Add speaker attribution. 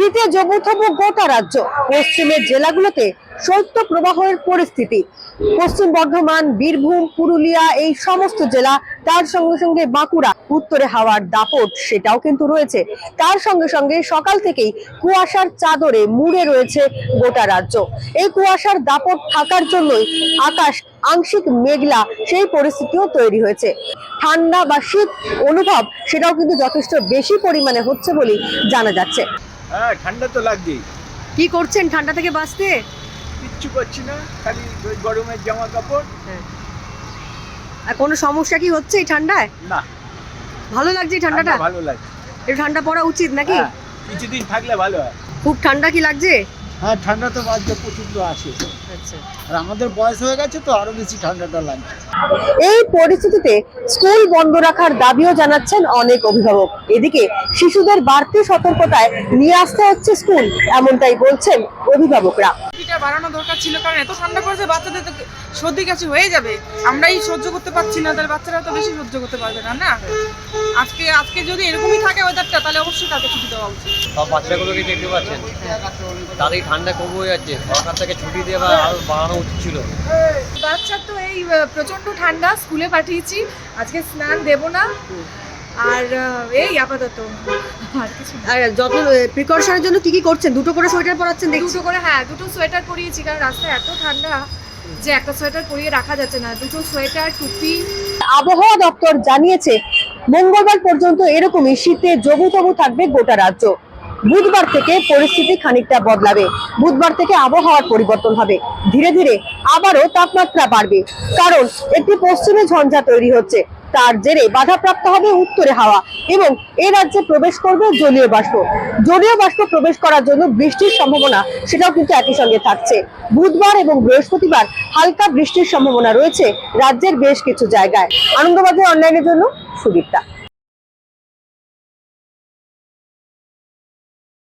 Speaker 1: শীতে জবুথবু গোটা রাজ্য। পশ্চিমের জেলাগুলোতে শৈত্য প্রবাহের পরিস্থিতি। পশ্চিম বর্ধমান, বীরভূম, পুরুলিয়া এই সমস্ত জেলা তার সঙ্গে সঙ্গে বাঁকুড়া, উত্তরে হাওয়ার দাপট সেটাও কিন্তু রয়েছে। তার সঙ্গে সঙ্গে সকাল থেকেই কুয়াশার চাদরে মুড়ে রয়েছে গোটা রাজ্য। এই কুয়াশার দাপট থাকার জন্যই আকাশ আংশিক মেঘলা, সেই পরিস্থিতিও তৈরি হয়েছে। ঠান্ডা বা শীত অনুভব সেটাও কিন্তু যথেষ্ট বেশি পরিমাণে হচ্ছে বলেই জানা যাচ্ছে।
Speaker 2: হ্যাঁ ঠান্ডা তো লাগছেই
Speaker 1: কি করছেন ঠান্ডা থেকে বাঁচতে?
Speaker 2: কিচ্ছু করছি না খালি ওই গরমের জামা কাপড়
Speaker 1: আর কোনো সমস্যা কি হচ্ছে এই ঠান্ডায়?
Speaker 2: না।
Speaker 1: ভালো লাগছে এই ঠান্ডাটা?
Speaker 2: ভালো লাগছে।
Speaker 1: একটু ঠান্ডা পড়া উচিত নাকি?
Speaker 2: হ্যাঁ, কিছুদিন থাকলে ভালো হয়।
Speaker 1: খুব ঠান্ডা কি লাগছে?
Speaker 3: হ্যাঁ ঠান্ডা তো বাজছে প্রচুর আছে।
Speaker 1: আচ্ছা।
Speaker 3: আর আমাদের বয়স হয়ে গেছে তো আরও বেশি ঠান্ডাটা লাগছে।
Speaker 1: এই পরিস্থিতিতে স্কুল বন্ধ রাখার দাবিও জানাচ্ছেন অনেক অভিভাবক। এদিকে শিশুদের বাড়তি সতর্কতায় নিয়ে আসতে হচ্ছে স্কুল এমনটাই বলছেন অভিভাবকরা।
Speaker 4: ছুটিটা বাড়ানো দরকার ছিল কারণ এত ঠান্ডা পড়েছে বাচ্চাদের তো সর্দি কাছে হয়ে যাবে। আমরাই সহ্য করতে পারছি না তাহলে বাচ্চারা তো বেশি সহ্য করতে পারবে না না? আজকে আজকে যদি এরকমই থাকে ওয়েদারটা তাহলে অবশ্যই তাকে ছুটি দেওয়া উচিত।
Speaker 5: সব বাচ্চাগুলোকে দেখতে পাচ্ছেন? তাদের ঠান্ডা কম হয়ে যাচ্ছে সরকার থেকে ছুটি দেওয়া আরও বাড়ানো উচিত ছিল।
Speaker 6: বাচ্চার তো এই প্রচণ্ড ঠান্ডা স্কুলে পাঠিয়েছি আজকে স্নান দেব না। আর এই আপাতত। আর কিছু
Speaker 1: আর যত্ন প্রিকশনের জন্য কি কি করছেন? দুটো করে সোয়েটার পরাচ্ছেন
Speaker 6: দুটো করে হ্যাঁ দুটো সোয়েটার পরিয়েছি কারণ রাস্তায় এত ঠান্ডা যে একটা সোয়েটার পরিয়ে রাখা যাচ্ছে না। দুটো সোয়েটার টুপি।
Speaker 1: আবহাওয়া দপ্তর জানিয়েছে মঙ্গলবার পর্যন্ত এরকমই শীতে জবুতবু থাকবে গোটা রাজ্য। বুধবার থেকে পরিস্থিতি খানিকটা বদলাবে। বুধবার থেকে আবহাওয়ার পরিবর্তন হবে। ধীরে ধীরে আবারও তাপমাত্রা বাড়বে। কারণ একটি পশ্চিমে ঝঞ্ঝা তৈরি হচ্ছে। তার জেরে বাধাপ্রাপ্ত হবে উত্তরে হাওয়া এবং এ রাজ্যে প্রবেশ করবে জলীয় বাষ্প। জলীয় বাষ্প প্রবেশ করার জন্য বৃষ্টির সম্ভাবনা সেটাও কিন্তু একই সঙ্গে থাকছে। বুধবার এবং বৃহস্পতিবার হালকা বৃষ্টির সম্ভাবনা রয়েছে রাজ্যের বেশ কিছু জায়গায়। আনন্দবাজার অনলাইনের জন্য সুদীপ্তা।